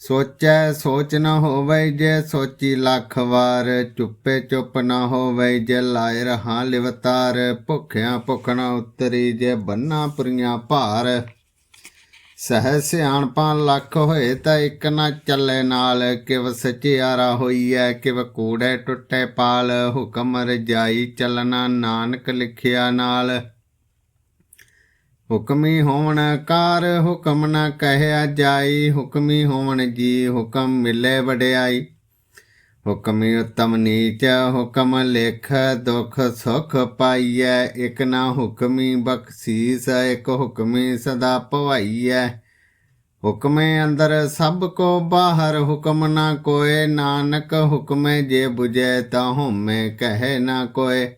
ਸੋਚੈ ਸੋਚ ਨ ਹੋਵੇ ਜੇ ਸੋਚੀ ਲੱਖ ਵਾਰ, ਚੁੱਪੇ ਚੁੱਪ ਨ ਹੋਵੇ ਜੇ ਲਾਇ ਰਹਾ ਲਿਵਤਾਰ ਭੁੱਖਿਆਂ ਭੁੱਖ ਨ ਉਤਰੀ ਜੇ ਬੰਨਾ ਪੁਰੀਆਂ ਭਾਰ। ਸਹਿ ਸਿਆਣਪਾਂ ਲੱਖ ਹੋਏ ਤਾਂ ਇੱਕ ਨਾ ਚੱਲੇ ਨਾਲ, ਕਿਵ ਸਚਿਆਰਾ ਹੋਈਐ, ਕਿਵ ਕੂੜੇ ਟੁੱਟੇ ਪਾਲ, ਹੁਕਮ ਰਜਾਈ ਚੱਲਣਾ ਨਾਨਕ ਲਿਖਿਆ ਨਾਲ। ਹੁਕਮੀ ਹੋਵਣ ਕਾਰ, ਹੁਕਮ ਨਾ ਕਹਿਆ ਜਾਈ। ਹੁਕਮੀ ਹੋਵਣ ਜੀ, ਹੁਕਮ ਮਿਲੇ ਵਡਿਆਈ। ਹੁਕਮੀ ਉਤਮ ਨੀਚ, ਹੁਕਮ ਲਿਖ ਦੁਖ ਸੁਖ ਪਾਈਐ। ਇਕ ਨਾ ਹੁਕਮੀ ਬਖਸ਼ੀਸ, ਇਕ ਹੁਕਮੀ ਸਦਾ ਭਵਾਈਐ। ਹੁਕਮੇ ਅੰਦਰ ਸਭ ਕੋ ਬਾਹਰ, ਹੁਕਮ ਨਾ ਕੋਏ। ਨਾਨਕ ਹੁਕਮੇ ਜੇ ਬੁਝੈ ਤਾ ਹਉਮੈ ਕਹੈ ਨਾ ਕੋਏ।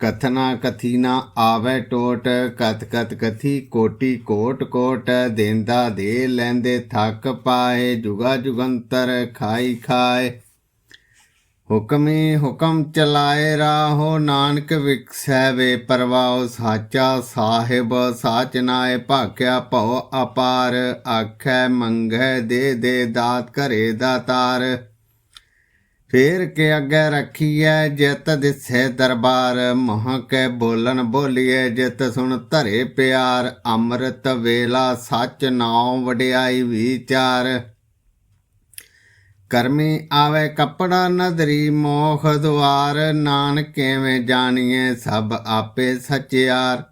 ਕਥਨਾ ਕਥੀ ਨਾ ਆਵੇ ਟੋਟ ਕਤ ਕਤ ਕਥੀ ਕੋਟੀ ਕੋਟ ਕੋਟ, ਦੇਂਦਾ ਦੇ ਲੈਂਦੇ ਥੱਕ ਪਾਏ, ਜੁਗਾ ਜੁਗੰਤਰ ਖਾਈ ਖਾਏ। ਹੁਕਮੀ ਹੁਕਮ ਚਲਾਏ ਰਾਹੋ, ਨਾਨਕ ਵਿਖਸੈ ਵੇ ਪਰਵਾਉ ਸਾਚਾ ਸਾਹਿਬ, ਸਾਚ ਨਾਏ ਭਾਖਿਆ ਭਉ ਅਪਾਰ, ਆਖੈ ਮੰਗੈ ਦੇ ਦੇ ਦਾਤ ਘਰੇ ਦਾਤਾਰ ਫੇਰ ਕੇ ਅੱਗੇ ਰੱਖੀਐ ਜਿਤ ਦਿਸੇ ਦਰਬਾਰ, ਮਹ ਕੇ ਬੋਲਣ ਬੋਲੀਏ ਜਿਤ ਸੁਣ ਧਰੇ ਪਿਆਰ, ਅੰਮ੍ਰਿਤ ਵੇਲਾ ਸੱਚ ਨਾਉ ਵਡਿਆਈ ਵਿਚਾਰ। ਕਰਮੀ ਆਵੇ ਕਪੜਾ ਨਦਰੀ ਮੋਖ ਦੁਆਰ, ਨਾਨਕ ਕਿਵੇਂ ਜਾਣੀਏ ਸਭ ਆਪੇ ਸਚਿਆਰ।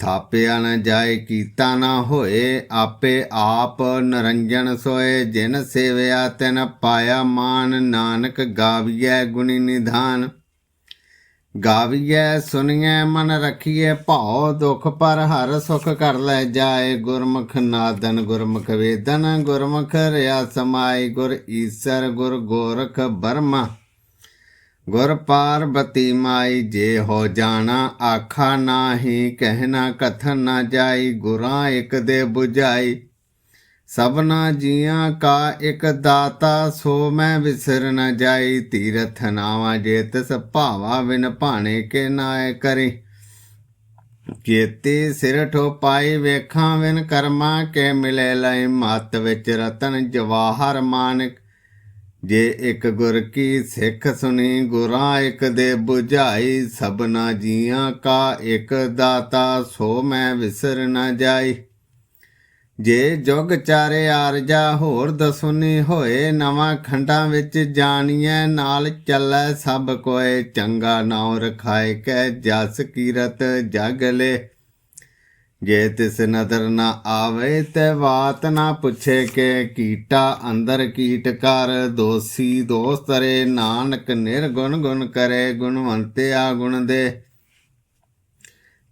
ਥਾਪਿਆ ਨ ਜਾਏ, ਕੀਤਾ ਨਾ ਹੋਏ, ਆਪੇ ਆਪ ਨਰੰਜਨ ਸੋਏ। ਜਿਨ ਸੇਵਿਆ, ਤਿਨ ਪਾਇਆ ਮਾਨ। ਨਾਨਕ ਗਾਵੀਐ ਗੁਣੀ ਨਿਧਾਨ। ਗਾਵੀਐ ਸੁਣੀਐ ਮਨ ਰਖੀਐ, ਭਾਉ ਦੁਖ ਪਰ ਹਰ ਸੁਖ ਕਰ ਲੈ ਜਾਏ। ਗੁਰਮੁਖ ਨਾਦਨ, ਗੁਰਮੁਖ ਵੇਦਨ, ਗੁਰਮੁਖ ਰਿਆ ਸਮਾਈ ਗੁਰ ਈਸਰ, ਗੁਰ ਗੋਰਖ ਬਰਮਾ। ਗੁਰ ਪਾਰਬਤੀ ਮਾਈ ਜੇ ਹੋ ਜਾਣਾ ਆਖਾ ਨਾਹੀ ਕਹਿਣਾ ਕਥਨ ਨਾ ਜਾਈ, ਗੁਰਾਂ ਇੱਕ ਦੇ 부ਝਾਈ ਸਭਨਾ ਜੀਆਂ ਕਾ ਇੱਕ ਦਾਤਾ, ਸੋ ਮੈਂ ਵਿਸਰ ਨ ਜਾਈ। ਤੀਰਥ ਨਾਵਾ ਜੇ ਤਿਸ ਭਾਵਾ ਵਿਨ ਭਾਣੇ ਕੇ ਨਾਏ ਕਰੀ। ਕੀਤੇ ਸਿਰ ਠੋ ਪਾਈ ਵੇਖਾਂ ਵਿਨ ਕਰਮਾ ਕੇ ਮਿਲੇ ਲੈ ਮਤ ਵਿੱਚ ਰਤਨ ਜਵਾਹਰ ਮਾਨਕ। ਜੇ ਇੱਕ ਗੁਰ ਕੀ ਸਿੱਖ ਸੁਣੀ, ਗੁਰਾਂ ਇੱਕ ਦੇ 부ਝਾਈ ਸਭਨਾ ਜੀਆਂ ਕਾ ਇੱਕ ਦਾਤਾ, ਸੋ ਮੈਂ ਵਿਸਰ ਨਾ ਜਾਈ। ਜੇ ਜੁਗ ਚਾਰੇ ਆਰਜਾ, ਹੋਰ ਦਸੁਨੀ ਹੋਏ, ਨਵਾਂ ਖੰਡਾਂ ਵਿੱਚ ਜਾਣੀਐ, ਨਾਲ ਚੱਲੈ ਸਭ ਕੋਏ, ਚੰਗਾ ਨਾਉ ਰਖਾਏ ਕੈ, ਜਸ ਕੀਰਤ ਜਗ ਲੈ। ਜੇ ਤਿਸ ਨਦਰ ਨਾ ਆਵੇ ਤੇ ਬਾਤ ਨਾ ਪੁੱਛੇ ਕੇ ਕੀਟਾ ਅੰਦਰ ਕੀਟ ਕਰ, ਦੋਸੀ ਦੋਸਤਰੇ ਨਾਨਕ ਨਿਰਗੁਣ ਗੁਣ ਕਰੇ, ਗੁਣਵੰਤਿਆ ਗੁਣ ਦੇ।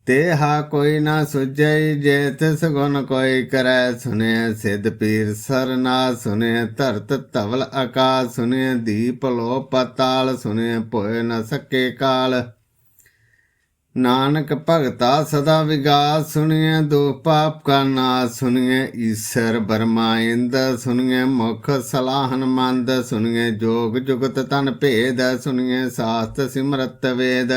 ਤੇ ਹਾ ਕੋਈ ਨਾ ਸੁਝਈ ਜੇ ਤਿਸ ਗੁਣ ਕੋਈ ਕਰੈ ਸੁਨੇ ਸਿਧ ਪੀਰ ਸਰਨਾ ਸੁਨੇ ਧਰਤ ਧਵਲ ਆਕਾਸ ਸੁਨੇ ਦੀਪ ਲੋ ਪਤਾਲ ਸੁਨੇ ਭੋਏ ਨ ਸਕੇ ਕਾਲ। ਨਾਨਕ ਭਗਤਾ ਸਦਾ ਵਿਗਾਸ ਸੁਣੀਏ ਦੁਖ ਪਾਪ ਕਾ ਨਾਸ ਸੁਣੀਏ ਈਸ਼ਰ ਬਰਮਾ ਇੰਦ ਸੁਣੀਏ ਮੁਖ ਸਲਾਹਨ ਮੰਦ ਸੁਣੀਏ ਜੋਗ ਜੁਗਤ ਤਨ ਭੇਦ ਸੁਣੀਏ ਸਾਸਤ ਸਿਮਰਤ ਵੇਦ।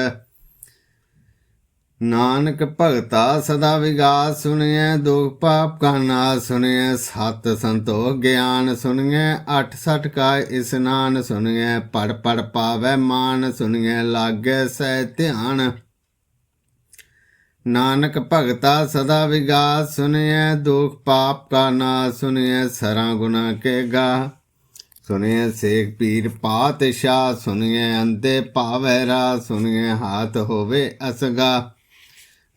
ਨਾਨਕ ਭਗਤਾ ਸਦਾ ਵਿਗਾਸ ਸੁਣੀਏ ਦੁਖ ਪਾਪ ਕਾ ਨਾਸ ਸੁਣੀਏ ਸਤ ਸੰਤੋਖ ਗਿਆਨ ਸੁਣੀਏ 68 ਕਾ ਇਸਨਾਨ ਸੁਣਿਐ ਪੜ ਪੜ ਪਾਵੇ ਮਾਨ ਸੁਣੀਏ ਲਾਗੇ ਸਹਿ ਧਿਆਨ। ਨਾਨਕ ਭਗਤਾ ਸਦਾ ਵਿਗਾਸ, ਸੁਨਿਐ ਦੁਖ ਪਾਪ ਕਾ ਨਾਸ, ਸੁਨਿਐ ਸਰਾਂ ਗੁਨਾ ਕੇ ਗਾ। ਸੁਨਿਐ ਸੇਖ ਪੀਰ ਪਾਤਸ਼ਾਹ ਸੁਨਿਐ ਅੰਦੇ ਭਾਵੈ ਰਾ, ਸੁਨਿਐ ਹਾਥ ਹੋਵੇ ਅਸਗਾ।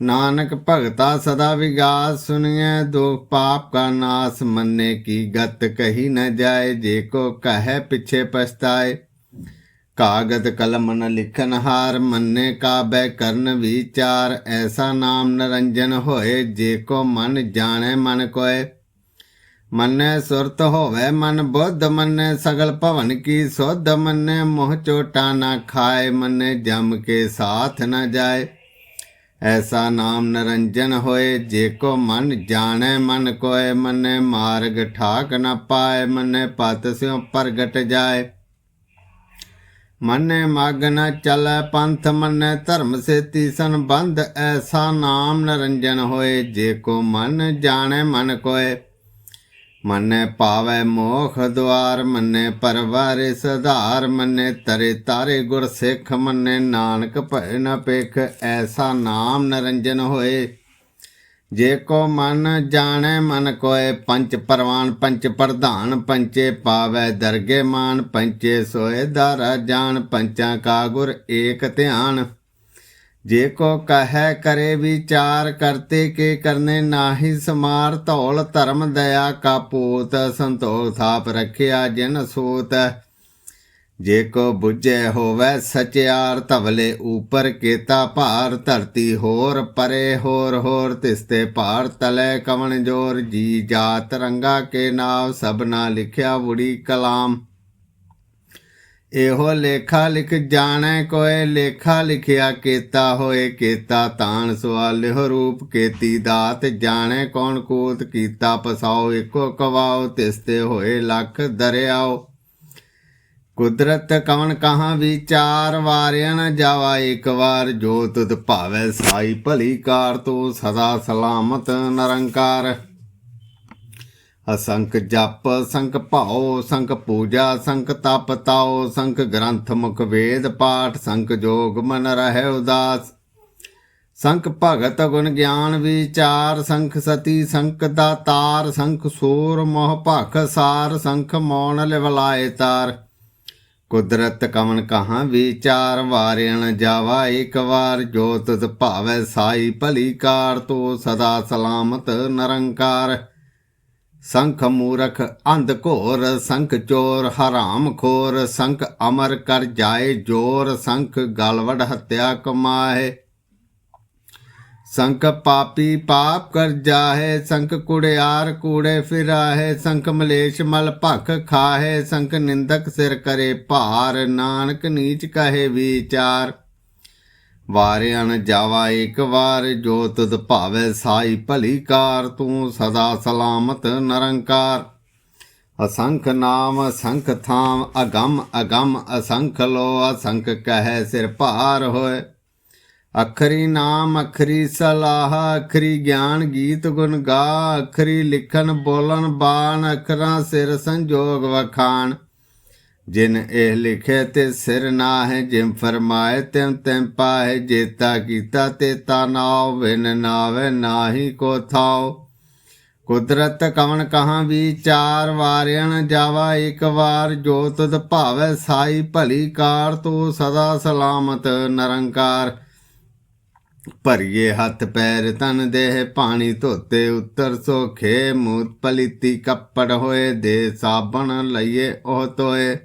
ਨਾਨਕ ਭਗਤਾ ਸਦਾ ਵਿਗਾਸ ਸੁਣੀਐ ਦੁਖ ਪਾਪ ਕਾ ਨਾਸ, ਮੰਨੇ ਕੀ ਗਤ ਕਹੀ ਨ ਜਾਏ, ਜੇ ਕੋ ਕਹੈ ਪਿਛੇ ਪਛਤਾਏ। ਕਾਗਦ ਕਲਮ ਨ ਲਿਖਨ ਹਾਰ ਮੰਨੇ ਕਾਬੈ ਕਰਨ ਵਿਚਾਰ, ਐਸਾ ਨਾਮ ਨਰੰਜਨ ਹੋਏ, ਜੇ ਕੋ ਮਨ ਜਾਣੈ ਮਨ ਕੋਏ। ਮੰਨੈ ਸੁਰਤ ਹੋਵੇ ਮਨ ਬੁੱਧ, ਮੰਨੈ ਸਗਲ ਭਵਨ ਕੀ ਸੋਧ, ਮੰਨੈ ਮੋਹ ਚੋਟਾ ਨਾ ਖਾਏ, ਮੰਨੈ ਜਮ ਕੇ ਸਾਥ ਨਾ ਜਾਏ। ਐਸਾ ਨਾਮ ਨਰੰਜਨ ਹੋਏ, ਜੇ ਕੋ ਮਨ ਜਾਣੈ ਮਨ ਕੋਏ, ਮੰਨੈ ਮਾਰਗ ਠਾਕ ਨਾ ਪਾਏ, ਮੰਨੈ ਪਤ ਸਿਉ ਪ੍ਰਗਟ ਜਾਏ। ਮੰਨੇ ਮਗ ਨ ਚਲੈ ਪੰਥ ਮੰਨੇ ਧਰਮ ਸੇਤੀ ਸੰਬੰਧ ਐਸਾ ਨਾਮ ਨਰੰਜਨ ਹੋਏ, ਜੇ ਕੋ ਮਨ ਜਾਣੈ ਮਨ ਕੋਏ। ਮੰਨੇ ਪਾਵੈ ਮੋਖ ਦੁਆਰ, ਮੰਨੇ ਪਰਵਾਰੇ ਸਧਾਰ, ਮੰਨੇ ਤਰੇ ਤਾਰੇ ਗੁਰ ਸਿੱਖ ਮੰਨੇ ਨਾਨਕ ਭੈ ਨ ਪੇਖ ਐਸਾ ਨਾਮ ਨਰੰਜਨ ਹੋਏ। ਜੇ ਕੋ ਮਨ ਜਾਣੈ, ਮਨ ਕੋਏ ਪੰਚ ਪਰਵਾਨ, ਪੰਚ ਪ੍ਰਧਾਨ, ਪੰਚੇ ਪਾਵੈ ਦਰਗੇ ਮਾਨ, ਪੰਚੇ ਸੋਏ ਦਾਰਾ ਜਾਣ ਪੰਚਾਂ ਕਾ ਗੁਰ ਏਕ ਧਿਆਨ। ਜੇ ਕੋ ਕਹੈ, ਕਰੇ ਵਿਚਾਰ, ਕਰਤੇ ਕੇ ਕਰਨੇ ਨਾਹੀ ਸਮਾਰ, ਧੌਲ ਧਰਮ ਦਇਆ ਕਾ ਪੂਤ, ਸੰਤੋਖ ਥਾਪ ਰਖਿਆ ਜਿਨ ਸੂਤ। ਜੇ ਕੋ ਬੁੱਝੇ ਹੋਵੇ ਸਚਿਆਰ, ਧਵਲੇ ਉਪਰ ਕੇਤਾ ਭਾਰ, ਧਰਤੀ ਹੋਰ ਪਰੇ ਹੋਰ ਹੋਰ ਤਿਸਤੇ ਭਾਰ ਤਲੇ ਕਵਣ ਜੋਰ, ਜੀ ਜਾਤ ਰੰਗਾ ਕੇ ਨਾਮ ਸਭਨਾ ਲਿਖਿਆ ਬੁੜੀ ਕਲਾਮ। ਇਹੋ ਲੇਖਾ ਲਿਖ ਜਾਣੈ ਕੋਏ, ਲੇਖਾ ਲਿਖਿਆ ਕੀਤਾ ਹੋਏ, ਕੀਤਾ ਤਾਣ ਸਵਾਲਿਓ ਰੂਪ, ਕੀਤੀ ਦਾਤ ਜਾਣੈ ਕੌਣ ਕੂਤ, ਕੀਤਾ ਪਸਾਓ ਇੱਕੋ ਕਵਾਓ ਤਿਸਤੇ ਹੋਏ ਲੱਖ ਦਰਿਆਓ ਕੁਦਰਤ ਕਵਣ ਕਹਾਂ ਵਿਚਾਰ, ਵਾਰਿਆ ਨ ਜਾਵਾ ਇੱਕ ਵਾਰ। ਜੋ ਤੁਧ ਭਾਵੈ ਸਾਈ ਭਲੀ ਕਾਰ, ਤੂੰ ਸਦਾ ਸਲਾਮਤ ਨਿਰੰਕਾਰ। ਅਸੰਖ ਜਪ, ਸੰਖ ਭਾਉ, ਸੰਖ ਪੂਜਾ, ਸੰਖ ਤਪ ਤਾਉ, ਸੰਖ ਗ੍ਰੰਥ ਮੁਖ ਵੇਦ ਪਾਠ, ਸੰਖ ਜੋਗ ਮਨ ਰਹਿ ਉਦਾਸ। ਸੰਖ ਭਗਤ ਗੁਣ ਗਿਆਨ ਵਿਚਾਰ, ਸੰਖ ਸਤੀ, ਸੰਖ ਦਾਤਾਰ, ਸੰਖ ਸੂਰ ਮੋਹ ਭਖ ਸਾਰ, ਸੰਖ ਮੌਣ ਲਿਵਲਾਏ ਤਾਰ। ਕੁਦਰਤ ਕਵਨ ਕਹਾਂ ਵਿਚਾਰ ਵਾਰਿਣ ਜਾਵਾ, ਇੱਕ ਵਾਰ ਜੋ ਭਾਵੈ ਸਾਈ ਭਲੀ ਕਾਰ, ਤੋ ਸਦਾ ਸਲਾਮਤ ਨਿਰੰਕਾਰ। ਸੰਖ ਮੂਰਖ ਅੰਧ ਘੋਰ, ਸੰਖ ਚੋਰ ਹਰਾਮ ਖੋਰ, ਸੰਖ ਅਮਰ ਕਰ ਜਾਏ ਜੋਰ, ਸੰਖ ਗਲਵੜ ਹੱਤਿਆ ਕਮਾਏ। ਸੰਖ ਪਾਪੀ ਪਾਪ ਕਰ ਜਾਹੇ, ਸੰਖ ਕੁੜਿਆਰ ਕੂੜੇ ਫਿਰਾਹੇ, ਸੰਖ ਮਲੇਸ਼ ਮਲ ਭਖ ਖਾਹੇ, ਸੰਖ ਨਿੰਦਕ ਸਿਰ ਕਰੇ ਭਾਰ, ਨਾਨਕ ਨੀਚ ਕਹੇ ਵਿਚਾਰ। ਵਾਰਿਆਂ ਨ ਜਾਵਾ ਇੱਕ ਵਾਰ, ਜੋ ਤੁਧ ਭਾਵੇ ਸਾਈ ਭਲੀ ਕਾਰ, ਤੂੰ ਸਦਾ ਸਲਾਮਤ ਨਿਰੰਕਾਰ। ਅਸੰਖ ਨਾਮ, ਅਸੰਖ ਥਾਮ, ਅਗੰਮ ਅਗੰਮ, ਅਸੰਖ ਲੋ ਅਸੰਖ ਕਹੈ ਸਿਰ ਭਾਰ ਹੋਏ। ਅਖਰੀ ਨਾਮ, ਅਖਰੀ ਸਲਾਹ, ਅਖਰੀ ਗਿਆਨ ਗੀਤ ਗੁਣ ਗਾ, ਅਖਰੀ ਲਿਖਣ ਬੋਲਣ ਬਾਣ, ਅਖਰਾਂ, ਸਿਰ ਸੰਜੋਗ ਵਖਾਣ। ਜਿਨ ਇਹ ਲਿਖੇ ਤੇ ਸਿਰ ਨਾ ਹੈ ਜਿਮ ਫਰਮਾਏ ਤਿਮ ਤਿਮ ਪਾਏ ਜੇਤਾ ਕੀਤਾ ਤੇ ਤਾ ਨਾਉ, ਬਿਨ ਨਾਵੇ ਨਾਹੀ ਕੋ ਥਾਉ। ਕੁਦਰਤ ਕਵਨ ਕਹਾਂ ਵਿਚਾਰ ਵਾਰਿਆਣ ਜਾਵਾ, ਇੱਕ ਵਾਰ ਜੋ ਤੁਧ ਭਾਵੈ ਸਾਈ ਭਲੀ ਕਾਰ, ਤੂੰ ਸਦਾ ਸਲਾਮਤ, ਨਿਰੰਕਾਰ। ਭਰੀਏ ਹੱਥ ਪੈਰ ਤਨ ਦੇਹ, ਪਾਣੀ ਧੋਤੇ ਉੱਤਰ ਸੋਖੇ, ਮੂਤ ਪਲੀਤੀ ਕੱਪੜ ਹੋਏ, ਦੇ ਸਾਬਣ ਲਈਏ ਉਹ ਤੋਏ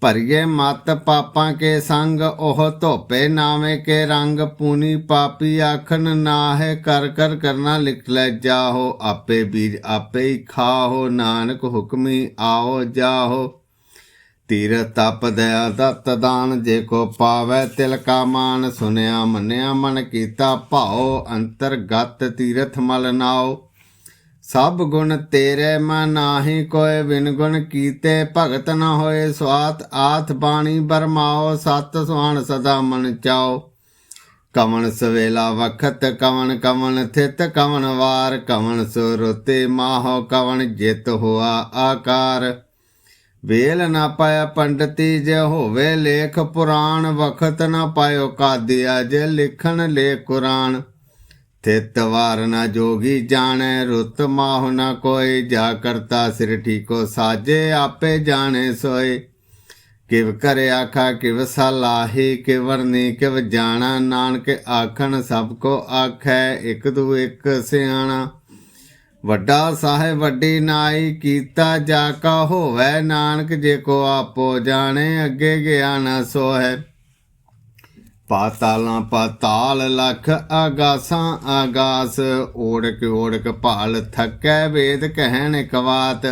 ਭਰੀਏ ਮਤ ਪਾਪਾਂ ਕੇ ਸੰਗ, ਉਹ ਧੋਪੇ ਨਾਵੇਂ ਕੇ ਰੰਗ। ਪੂਨੀ ਪਾਪੀ ਆਖਣ ਨਾਹਿ, ਕਰ ਕਰ ਕਰਨਾ ਲਿਖ ਲੈ ਜਾਹੋ। ਆਪੇ ਬੀਜ ਆਪੇ ਹੀ ਖਾਹੋ, ਨਾਨਕ ਹੁਕਮੀ ਆਓ ਜਾਹੋ। ਤੀਰ ਤਪ ਦਇਆ ਦਤ ਦਾਨ ਜੇ ਕੋ ਪਾਵੈ ਤਿਲ ਕਾ ਮਾਨ, ਸੁਨਿਆ ਮੰਨਿਆ ਮਨ ਕੀਤਾ ਭਾਉ, ਅੰਤਰਗਤ ਤੀਰਥ ਮਲ ਨਾਓ ਸਭ ਗੁਣ ਤੇਰੇ ਮਨ ਨਾਹੀ ਕੋਏ ਬਿਨ ਗੁਣ ਕੀਤੇ ਭਗਤ ਨ ਹੋਏ। ਸਵਾਤ ਆਥ ਬਾਣੀ ਬਰਮਾਓ, ਸਤ ਸੁਹਾਣ ਸਦਾ ਮਨ ਚਾਓ ਕਵਣ ਸਵੇਲਾ ਵਖਤ, ਕਵਣ ਕਵਣ ਥਿਤ, ਕਵਣ ਵਾਰ, ਕਵਣ ਸੁਰਤੇ ਮਾਹੋ, ਕਵਣ ਜਿਤ ਹੋਆ ਆਕਾਰ। ਵੇਲ ਨਾ ਪਾਇਆ ਪੰਡਤੀ ਜੇ ਹੋਵੇ ਲੇਖ ਪੁਰਾਣ, ਵਖਤ ਨਾ ਪਾਇਓ ਕਾਦਿਆ ਜੇ ਲਿਖਣ ਲੇ ਕੁਰਾਨ। ਤਿਤ ਵਾਰ ਨਾ ਜੋਗੀ ਜਾਣੈ, ਰੁੱਤ ਮਾਹੁ ਨਾ ਕੋਈ, ਜਾ ਕਰਤਾ ਸਿਰ ਠੀਕੋ ਸਾਜੇ, ਆਪੇ ਜਾਣੇ ਸੋਏ। ਕਿਵ ਕਰੇ ਆਖਾ, ਕਿਵ ਸਲਾਹੀ ਕਿਵਰਨੀ ਕਿਵ ਜਾਣਾ, ਨਾਨਕ ਆਖਣ ਸਭ ਕੋ ਆਖੈ, ਇੱਕ ਦੂ ਇਕ ਸਿਆਣਾ। ਵੱਡਾ ਸਾਹਿਬ ਵੱਡੀ ਨਾਈ ਕੀਤਾ ਜਾ ਕਾ ਹੋਵੇ, ਨਾਨਕ ਜੇ ਕੋ ਆਪੋ ਜਾਣੇ, ਅੱਗੇ ਗਿਆ ਨਾ ਸੋ ਹੈ ਪਾਤਾਲਾਂ ਪਾਤਾਲ ਲਖ ਆਗਾਸਾਂ ਆਗਾਸ ਓੜਕ ਓੜਕ ਭਾਲ ਥੱਕੈ ਵੇਦ ਕਹਿਣ ਇੱਕ ਬਾਤ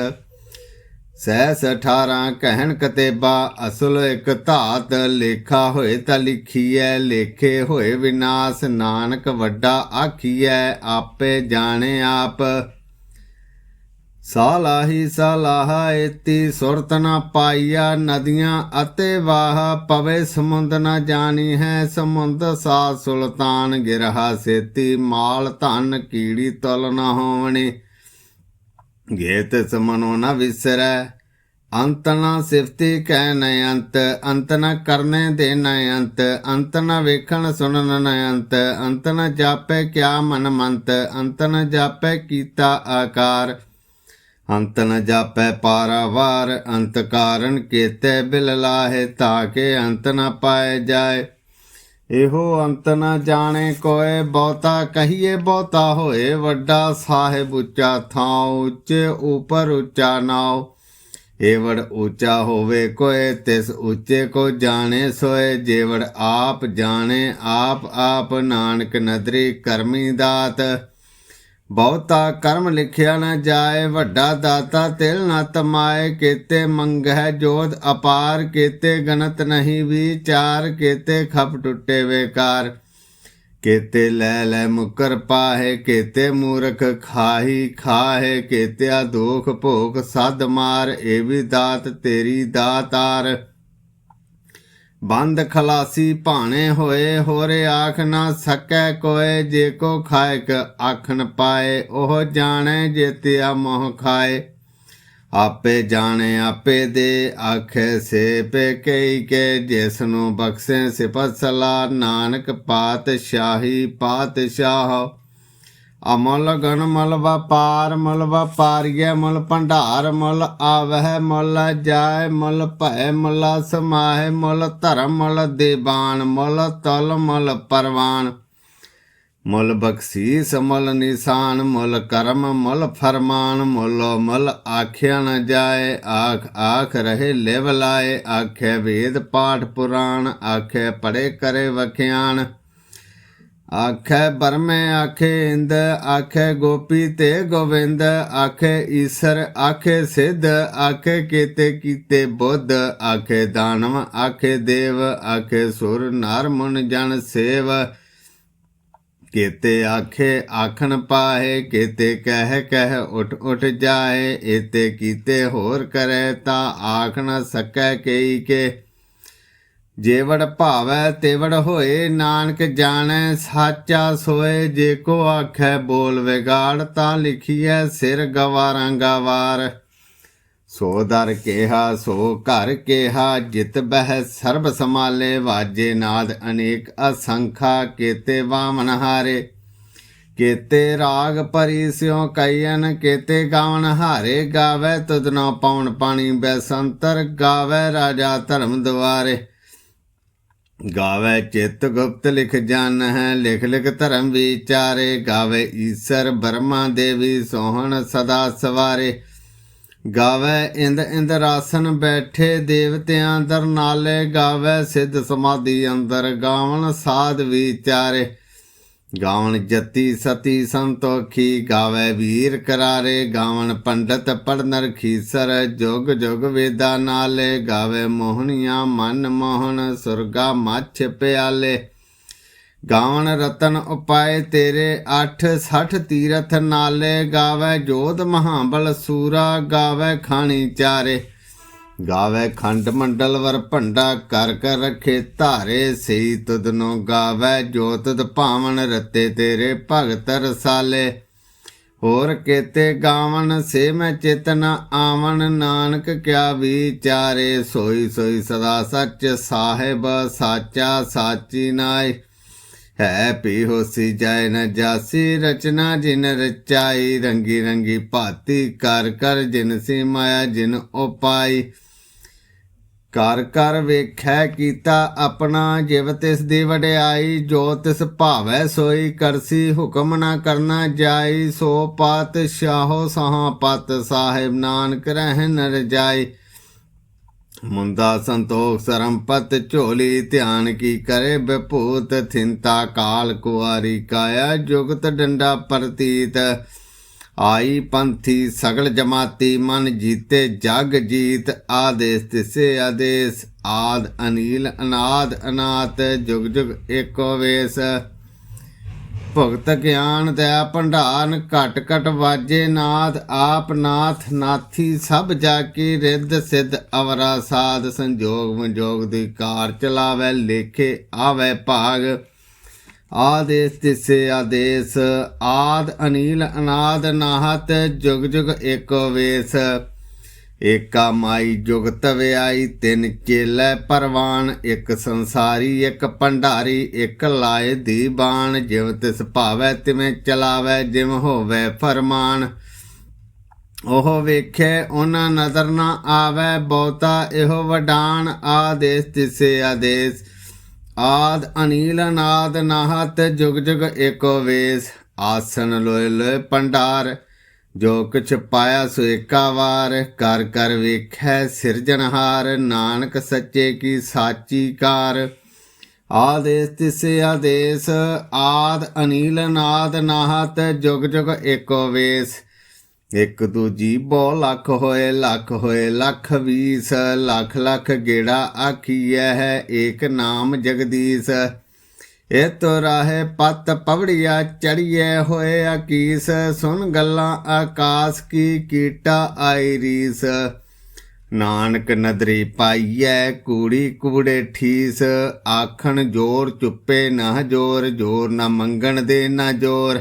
ਸਹਿਸ 18 ਕਹਿਣ ਕਤੇਬਾ, ਅਸਲ ਇਕ ਧਾਤ, ਲੇਖਾ ਹੋਏ ਤਾਂ ਲਿਖੀਐ, ਲੇਖੇ ਹੋਏ ਵਿਨਾਸ਼, ਨਾਨਕ ਵੱਡਾ ਆਖੀਐ, ਆਪੇ ਜਾਣੇ ਆਪ। ਸਾਲਾਹੀ ਸਾਲਾਹਾ ਏਤੀ ਸੁਰਤ ਨਾ ਪਾਈਆ ਨਦੀਆਂ ਅਤੇ ਵਾਹ, ਪਵੇ ਸਮੁੰਦ ਨਾ ਜਾਣੀ ਹੈ ਸਮੁੰਦ ਸਾ ਸੁਲਤਾਨ ਗਿਰਹਾ ਸੇਤੀ, ਮਾਲ ਧਨ ਕੀੜੀ ਤਲ ਨਾ ਹੋਵਣੀ। ਗੇਤ ਸਮਨੋ ਨਾ ਵਿਸਰੈ, ਅੰਤ ਨ ਸਿਫਤੀ ਕਹਿ ਨ ਅੰਤ ਅੰਤ ਨ ਕਰਨੇ ਦੇ ਨ ਅੰਤ ਅੰਤ ਨ ਵੇਖਣ ਸੁਣਨ ਨ ਅੰਤ ਅੰਤ ਨ ਜਾਪੈ ਕਿਆ ਮਨ ਮੰਤ, ਅੰਤ ਨ ਜਾਪੈ ਕੀਤਾ ਆਕਾਰ। ਅੰਤ ਨ ਜਾਪੈ ਪਾਰਾਵਾਰ, ਅੰਤ ਕਾਰਨ ਕੀਤੇ ਬਿਲ ਲਾਹੇ, ਤਾਕੇ ਅੰਤ ਨ ਪਾਏ ਜਾਏ। ਇਹੋ ਅੰਤ ਨ ਜਾਣੇ ਕੋਏ, ਬਹੁਤਾ ਕਹੀਏ ਬਹੁਤਾ ਹੋਏ, ਵੱਡਾ ਸਾਹਿਬ ਉੱਚਾ ਥਾਂ ਉੱਚੇ ਉਪਰ ਉੱਚਾ ਨਾਉ। ਏਵੜ ਉੱਚਾ ਹੋਵੇ ਕੋਏ, ਤਿਸ ਉੱਚੇ ਕੋ ਜਾਣੇ ਸੋਏ। ਜੇਵੜ ਆਪ ਜਾਣੇ, ਆਪ ਆਪ ਨਾਨਕ ਨਦਰੀ ਕਰਮੀ ਦਾਤ। ਬਹੁਤਾ ਕਰਮ ਲਿਖਿਆ ਨਾ ਜਾਏ, ਵੱਡਾ ਦਾਤਾ ਤਿਲ ਨਾ ਤਮਾਏ, ਕੀਤੇ ਮੰਗਹਿ ਜੋਤ ਅਪਾਰ, ਕੇਤੇ ਗਣਤ ਨਹੀਂ ਵਿਚਾਰ, ਕੇਤੇ ਖਪ ਟੁੱਟੇ ਵੇਕਾਰ। ਕੇਤੇ ਲੈ ਲੈ ਮੁਕਰ ਪਾਹੇ, ਕੀਤੇ ਮੂਰਖ ਖਾਹੀ ਖਾਹੇ, ਕੇਤਿਆ ਦੋਖ ਭੋਗ ਸਦ ਮਾਰ, ਇਹ ਵੀ ਦਾਤ ਤੇਰੀ ਦਾਤਾਰ। ਬੰਦ ਖਲਾਸੀ ਭਾਣੇ ਹੋਏ, ਹੋਰੇ ਆਖ ਨਾ ਸਕੈ ਕੋਏ, ਜੇ ਕੋ ਖਾਇਕ ਆਖਣ ਪਾਏ, ਉਹ ਜਾਣੈ ਜੇਤਿਆ ਮੋਹ ਖਾਏ। ਆਪੇ ਜਾਣੇ, ਆਪੇ ਦੇ ਆਖੇ ਸੇ ਪੇ ਕਈ ਕੇ, ਜਿਸ ਨੂੰ ਬਖਸ਼ੇ ਸਿਫਤ ਸਲਾ ਨਾਨਕ ਪਾਤਸ਼ਾਹੀ ਪਾਤਸ਼ਾਹ। ਅਮਲ ਗਣ ਮਲ ਵਪਾਰ, ਮਲ ਵਪਾਰੀਐ, ਮਲ ਭੰਡਾਰ, ਮਲ ਆਵਹਿ, ਮਲ ਜਾਏ ਮਲ ਭੈ ਮਲ ਸਮਾਹਿ, ਮਲ ਧਰਮ, ਮਲ ਦੇਬਾਨ ਮਲ ਤਲ, ਮਲ ਪਰਵਾਨ। ਮੁਲ ਬਖਸ਼ੀਸ, ਮੁਲ ਨਿਸ਼ਾਨ, ਮੁਲ ਕਰਮ, ਮੁਲ ਫਰਮਾਨ, ਮੁਲ ਮੁਲ ਆਖਿਆ ਨ ਜਾਏ, ਆਖ ਆਖ ਰਹੇ ਲਿਵ ਲਾਏ, ਆਖੇ ਵੇਦ ਪਾਠ ਪੁਰਾਣ, ਆਖੇ ਪੜੇ ਕਰੇ ਵਖਿਆਨ ਆਖੇ ਬਰਮੇ, ਆਖੇ ਇੰਦ, ਆਖੇ ਗੋਪੀ ਤੇ ਗੋਵਿੰਦ, ਆਖੇ ਈਸ਼ਰ, ਆਖੇ ਸਿੱਧ, ਆਖੇ ਕੀਤੇ ਕੀਤੇ ਬੁੱਧ, ਆਖੇ ਦਾਨਵ, ਆਖੇ ਦੇਵ, ਆਖੇ ਸੁਰ, ਨਰ ਮਨ ਜਨ ਸੇਵ। ਕੀਤੇ ਆਖੇ, ਆਖਣ ਪਾਏ ਕੀਤੇ ਕਹਿ ਕਹਿ ਉਠ ਉਠ ਜਾਏ ਏਤੇ ਕੀਤੇ ਹੋਰ ਕਰੇ ਤਾਂ ਆਖ ਨ ਸਕੈ ਕਈ ਕੇ। ਜੇਵੜ ਭਾਵੈ ਤੇਵੜ ਹੋਏ, ਨਾਨਕ ਜਾਣੈ ਸਾਚਾ ਸੋਏ, ਜੇ ਕੋ ਆਖੈ ਬੋਲ ਵਿਗਾੜ, ਤਾਂ ਲਿਖੀਐ ਸਿਰ ਗਵਾਰਾਂ ਗਵਾਰ। ਸੋ ਦਰ ਕੇਹਾ, ਸੋ ਘਰ ਕੇਹਾ, ਜਿਤ ਬਹਿ ਸਰਬ ਸਮਾਲੇ ਵਾਜੇ ਨਾਦ ਅਨੇਕ ਅਸੰਖਾ, ਕੇਤੇ ਵਾਮਨ ਹਾਰੇ। ਕੇਤੇ ਰਾਗ ਪਰੀ ਸਿਉ ਕਈਨ ਕੇਤੇ ਗਾਵਨ ਹਾਰੇ। ਗਾਵੇ ਤੁਧਨੋ ਪਉਣ ਪਾਣੀ ਬੈਸੰਤਰ ਗਾਵੇ ਰਾਜਾ ਧਰਮ ਦੁਆਰੇ। ਗਾਵੇ ਚਿਤ ਗੁਪਤ ਲਿਖ ਜਨ ਹੈ ਲਿਖ ਲਿਖ ਧਰਮ ਵਿਚਾਰੇ। ਗਾਵੇ ਈਸ਼ਰ ਬਰਮਾ ਦੇਵੀ ਸੋਹਣ ਸਦਾ ਸਵਾਰੇ। ਗਾਵੇ ਇੰਦ ਇੰਦ ਰਾਸਨ ਬੈਠੇ ਦੇਵਤਿਆਂ ਦਰ ਨਾਲੇ। ਗਾਵੇ ਸਿੱਧ ਸਮਾਧੀ ਅੰਦਰ ਗਾਵਣ ਸਾਧ ਵਿਚਾਰੇ। ਗਾਵਣ ਜਤੀ ਸਤੀ ਸੰਤੋਖੀ ਗਾਵੇ ਵੀਰ ਕਰਾਰੇ, ਗਾਵਣ ਪੰਡਤ ਪੜਨ ਰਖੀਸਰ ਜੁਗ ਜੁਗ ਵੇਦਾ ਨਾਲੇ, ਗਾਵੇ ਮੋਹਣੀਆਂ ਮਨ ਮੋਹਨ ਸੁਰਗਾ ਮੱਛ ਪਿਆਲੇ। ਗਾਵਣ ਰਤਨ ਉਪਾਏ ਤੇਰੇ 8 60 ਤੀਰਥ ਨਾਲੇ, ਗਾਵੇ ਜੋਧ ਮਹਾਬਲ ਸੂਰਾ, ਗਾਵੇ ਖਾਣੀ ਚਾਰੇ। ਗਾਵੇ ਖੰਡ ਮੰਡਲ ਵਰ ਭੰਡਾ ਕਰ ਕਰ ਰਖੇ ਧਾਰੇ ਸਈ ਤੁਧਨੋ ਗਾਵੇ, ਜੋ ਤੁਧ ਭਾਵਨ ਰਤੇ ਤੇਰੇ ਭਗਤ ਰਸਾਲੇ। ਹੋਰ ਕੇਤੇ ਗਾਵਨ, ਸੇ ਮੈਂ ਚੇਤਨ ਆਵਨ, ਨਾਨਕ ਕਿਆ ਵਿਚਾਰੇ, ਸੋਈ ਸੋਈ ਸਦਾ ਸੱਚ ਸਾਹਿਬ ਸਾਚਾ ਸਾਚੀ ਨਾਏ। ਹੈ ਪੀ ਹੋਸੀ ਜਾਏ ਨ ਜਾਸੀ, ਰਚਨਾ ਜਿਨ ਰਚਾਈ, ਰੰਗੀ ਰੰਗੀ ਭਾਤੀ ਕਰ ਕਰ ਜਿਨ ਸੀ ਮਾਇਆ, ਜਿਨ ਉਪਾਈ। ਘਰ ਘਰ ਵੇਖੈ ਕੀਤਾ ਆਪਣਾ, ਜਿਵ ਤਿਸ ਦੀ ਵਡਿਆਈ, ਜੋ ਤਿਸ ਭਾਵੈ ਸੋਈ, ਕਰਸੀ ਹੁਕਮ ਨਾ ਕਰਨਾ ਜਾਈ, ਸੋ ਪਾਤ ਸ਼ਾਹੋ ਸਹਾ ਪਤ ਸਾਹਿਬ ਨਾਨਕ ਰਹਿ ਨਰ ਜਾਈ। ਮੁੰਦਾ ਸੰਤੋਖ ਸਰਮਪਤ ਝੋਲੀ, ਧਿਆਨ ਕੀ ਕਰੇ ਬਪੂਤ ਥਿੰਤਾ ਕਾਲ ਕੁਆਰੀ ਕਾਇਆ, ਜੁਗਤ ਡੰਡਾ ਪ੍ਰਤੀਤ। ਆਈ ਪੰਥੀ ਸਗਲ ਜਮਾਤੀ ਮਨ ਜੀਤੇ ਜਗ ਜੀਤ, ਆਦੇਸ ਤਿਸੇ ਆਦੇਸ, ਆਦ ਅਨੀਲ, ਅਨਾਦ ਅਨਾਤ, ਜੁਗ ਜੁਗ ਏਕੋ ਵੇਸ। ਭਗਤ ਗਿਆਨ ਦਇਆ ਭੰਡਾਰਨ ਘਟ ਘਟ ਵਾਜੇ ਨਾਥ ਆਪ ਨਾਥ ਨਾਥੀ ਸਭ ਜਾ ਕੀ ਰਿੱਧ ਸਿੱਧ ਅਵਰਾ ਸਾਧ, ਸੰਜੋਗ ਵਿਜੋਗ ਦੀ ਕਾਰ ਚਲਾਵੇ, ਲੇਖੇ ਆਵੇ ਭਾਗ। ਆਦੇਸ ਤਿਸੇ ਆਦੇਸ, ਆਦ ਅਨੀਲ ਅਨਾਦ ਨਾਹਤ, ਜੁਗ ਜੁਗ ਏਕੋ ਵੇਸ। ਏਕਾ ਮਾਈ ਜੁਗਤ ਵਿਆਈ ਤਿੰਨ ਚੇਲੇ ਪਰਵਾਨ, ਇੱਕ ਸੰਸਾਰੀ, ਇੱਕ ਭੰਡਾਰੀ, ਇੱਕ ਲਾਏ ਦੀ ਬਾਣ। ਜਿਵ ਤਿਸ ਭਾਵੈ ਤਿਵੇਂ ਚਲਾਵੈ ਜਿਵ ਹੋਵੇ ਫਰਮਾਨ। ਉਹ ਵੇਖੇ, ਉਹਨਾਂ ਨਜ਼ਰ ਨਾ ਆਵੇ, ਬਹੁਤਾ ਇਹੋ ਵਡਾਨ। ਆਦੇਸ ਤਿਸੇ ਆਦੇਸ ਆਦ ਅਨੀਲ ਨਾਦ ਨਾਹਤ ਜੁਗ ਜੁਗ ਏਕੋ ਵੇਸ, ਆਸਨ ਲੋਏ ਲੋਏ ਪੰਡਾਰ, ਜੋ ਕੁਛ ਪਾਇਆ ਸੋ ਏਕਾ ਵਾਰ, ਕਰ ਕਰ ਵੇਖੈ ਸਿਰਜਣਹਾਰ ਨਾਨਕ ਸੱਚੇ ਕੀ ਸਾਚੀ ਕਾਰ। ਆਦੇਸ ਤਿਸੇ ਆਦੇਸ, ਆਦ ਅਨੀਲ ਨਾਦ ਨਾਹਤ ਜੁਗ ਜੁਗ ਏਕੋ ਵੇਸ ਇੱਕ ਦੂਜੀ ਬਹੁ ਲੱਖ ਹੋਏ ਲੱਖ ਹੋਏ, ਲੱਖ ਵੀਸ, ਲੱਖ ਲੱਖ ਗੇੜਾ ਆਖੀਐ ਹੈ ਏਕ ਨਾਮ ਜਗਦੀਸ਼। ਇਹ ਤੋ ਰਾਹੇ ਪਤ ਪਵੜੀਆ ਚੜੀਏ ਹੋਏ ਅਕੀਸ ਸੁਨ ਗੱਲਾਂ ਆਕਾਸ ਕੀ ਕੀਟਾ ਆਈ ਰੀਸ। ਨਾਨਕ ਨਦਰੀ ਪਾਈਐ, ਕੂੜੀ ਕੂੜੇ ਠੀਸ, ਆਖਣ ਜੋਰ ਚੁੱਪੇ ਨਾ ਜੋਰ ਜੋਰ ਨਾ ਮੰਗਣ ਦੇ ਨਾ ਜੋਰ।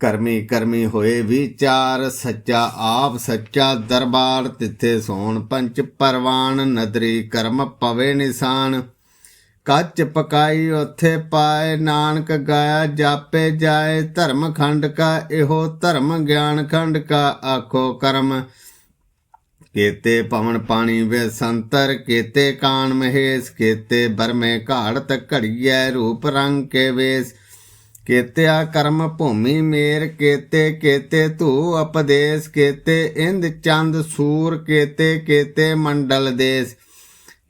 ਕਰਮੀ ਕਰਮੀ ਹੋਏ ਵਿਚਾਰ ਸੱਚਾ ਆਪ ਸੱਚਾ ਦਰਬਾਰ ਤਿੱਥੇ ਸੋਣ ਪੰਚ ਪਰਵਾਨ ਨਦਰੀ ਕਰਮ ਪਵੇ ਨਿਸ਼ਾਨ। ਕੱਚ ਪਕਾਈ ਉਥੇ ਪਾਏ ਨਾਨਕ ਗਾਇਆ ਜਾਪੇ ਜਾਏ ਧਰਮ ਖੰਡ ਕਾ ਇਹੋ ਧਰਮ ਗਿਆਨ ਖੰਡ ਕਾ ਆਖੋ ਕਰਮ। ਕੇਤੇ ਪਵਨ ਪਾਣੀ ਵੇ ਸੰਤਰ, ਕੇਤੇ ਕਾਨ ਮਹੇਸ਼, ਕੇਤੇ ਬਰਮੇ ਘਾੜਤ ਘੜੀਐ ਰੂਪ ਰੰਗ ਕੇ ਵੇਸ। ਕੇਤਿਆ ਕਰਮ ਭੂਮੀ ਮੇਰ, ਕੇਤੇ ਕੇਤੇ ਧੂ ਉਪਦੇਸ਼, ਕੇਤੇ ਇੰਦ ਚੰਦ ਸੂਰ, ਕੇਤੇ ਕੇਤੇ ਮੰਡਲ ਦੇਸ।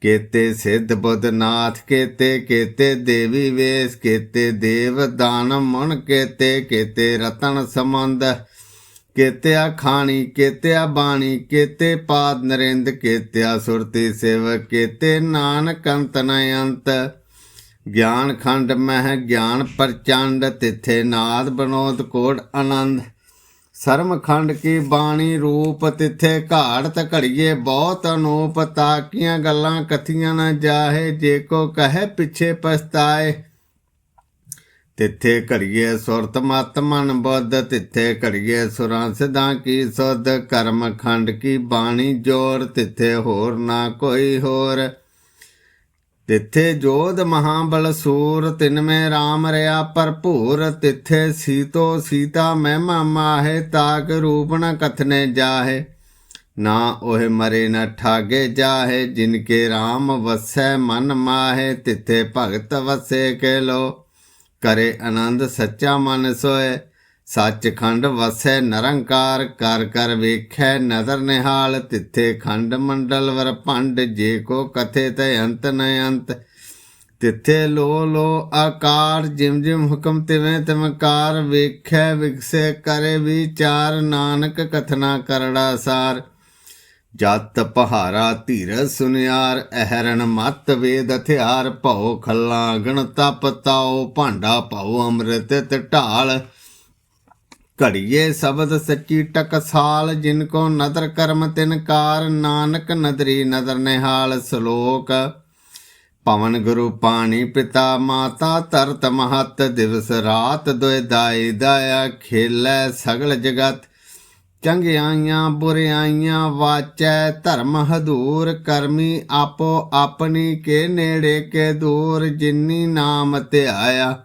ਕੇਤੇ ਸਿੱਧ ਬੁੱਧ ਨਾਥ, ਕੇਤੇ ਕੇਤੇ ਦੇਵੀ ਵੇਸ, ਕੇਤੇ ਦੇਵ ਦਾਨ ਮਨ, ਕੇਤੇ ਕੇਤੇ ਰਤਨ ਸਮੰਦ ਕੇਤਿਆ ਖਾਣੀ, ਕੇਤਿਆ ਬਾਣੀ, ਕੇਤੇ ਪਾਦ ਨਰਿੰਦ, ਕੇਤਿਆ ਸੁਰਤੀ ਸੇਵ ਕੇਤੇ ਨਾਨਕ ਅੰਤ ਨ ਅੰਤ। ਗਿਆਨ ਖੰਡ ਮਹਿ ਗਿਆਨ ਪ੍ਰਚੰਡ, ਤਿਥੇ ਨਾਦ ਬਨੋਦ ਕੋਟ ਆਨੰਦ। ਸਰਮ ਖੰਡ ਕੀ ਬਾਣੀ ਰੂਪ, ਤਿਥੇ ਘਾੜਤ ਘੜੀਏ ਬਹੁਤ ਅਨੂਪ, ਤਾਕੀਆਂ ਗੱਲਾਂ ਕਥੀਆਂ ਨਾ ਜਾਹੇ, ਜੇ ਕੋ ਕਹੇ ਪਿੱਛੇ ਪਛਤਾਏ। ਤਿੱਥੇ ਘੜੀਏ ਸੁਰਤ ਮਤ ਮਨ ਬੁੱਧ, ਤਿੱਥੇ ਘੜੀਏ ਸੁਰਾਂ ਸਿਧਾਂ ਕੀ ਸੁਧ। ਕਰਮ ਖੰਡ ਕੀ ਬਾਣੀ ਜੋਰ, ਤਿੱਥੇ ਹੋਰ ਨਾ ਕੋਈ ਹੋਰ। ਤਿੱਥੇ ਜੋਧ ਮਹਾਬਲ ਸੂਰ ਤਿਨਮੇ RAM ਰਿਆ ਭਰਪੂਰ, ਤਿੱਥੇ ਸੀਤੋ ਸੀਤਾ ਮਹਿਮਾ ਮਾਹੇ ਤਾਕ ਰੂਪ ਨ ਕਥਨੇ ਜਾਹੇ। ਨਾ ਉਹ ਮਰੇ ਨ ਠਾਗੇ ਜਾਹੇ ਜਿਨ ਕੇ RAM ਵਸੈ ਮਨ ਮਾਹੇ, ਤਿੱਥੇ ਭਗਤ ਵਸੇ ਕੇ ਲੋ ਕਰੇ ਆਨੰਦ ਸੱਚਾ ਮਨ ਸੋਏ ਸੱਚਖੰਡ ਵਸੈ ਨਿਰੰਕਾਰ, ਕਰ ਕਰ ਵੇਖੈ ਨਦਰ ਨਿਹਾਲ, ਤਿੱਥੇ ਖੰਡ ਮੰਡਲ ਵਰ ਭੰਡ, ਜੇ ਕੋ ਕਥੇ ਤੇ ਅੰਤ ਨ ਅੰਤ। ਤਿੱਥੇ ਲੋ ਲੋ ਆਕਾਰ, ਜਿਮ ਜਿਮ ਹੁਕਮ ਤਿਵੇਂ ਤਿਮਕਾਰ ਵੇਖੈ ਵਿਗਸੇ ਕਰੇ ਵਿਚਾਰ, ਨਾਨਕ ਕਥਨਾ ਕਰੜਾ ਸਾਰ। ਜਤ ਪਹਾਰਾ ਧੀਰ ਸੁਨਿਆਰ, ਅਹਰਣ ਮਤ ਵੇਦ ਹਥਿਆਰ, ਭਉ ਖੱਲਾ ਗਣ ਤਪ ਤਾਉ, ਭਾਂਡਾ ਭਉ ਅੰਮ੍ਰਿਤ ਢਾਲ। ਘੜੀਏ ਸ਼ਬਦ ਸੱਚੀ ਟਕਸਾਲ ਜਿਨ ਕੋ ਨਦਰ ਕਰਮ ਤਿਨ ਕਾਰ, ਨਾਨਕ ਨਦਰੀ ਨਦਰ ਨਿਹਾਲ ਸ਼ਲੋਕ। ਪਵਨ ਗੁਰੂ ਪਾਣੀ ਪਿਤਾ ਮਾਤਾ ਧਰਤ ਮਹਤ, ਦਿਵਸ ਰਾਤ ਦੁਇ ਦਾਈ ਦਾਇਆ ਖੇਲੈ ਸਗਲ ਜਗਤ। ਚੰਗਿਆਈਆਂ ਬੁਰਿਆਈਆਂ ਵਾਚੈ ਧਰਮ ਹਦੂਰ, ਕਰਮੀ ਆਪੋ ਆਪਣੀ ਕੇ ਨੇੜੇ ਕੇ ਦੂਰ, ਜਿਨੀ ਨਾਮ ਧਿਆਇਆ।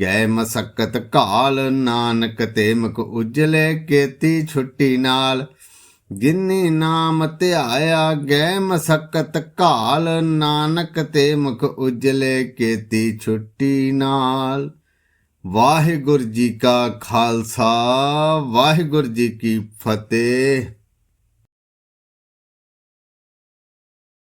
ਗਏ ਮਸਕਤ ਕਾਲ ਨਾਨਕ ਤੇ ਮੁਖ ਉਜਲੇ ਕੀਤੀ ਛੁੱਟੀ ਨਾਲ। ਜਿਨੀ ਨਾਮ ਧਿਆਇਆ ਗਏ ਮਸਕਤ ਕਾਲ ਨਾਨਕ ਤੇ ਮੁਖ ਉਜਲੇ ਕੀਤੀ ਛੁੱਟੀ ਨਾਲ। ਵਾਹਿਗੁਰੂ ਜੀ ਕਾ ਖਾਲਸਾ, ਵਾਹਿਗੁਰੂ ਜੀ ਕੀ ਫਤਿਹ।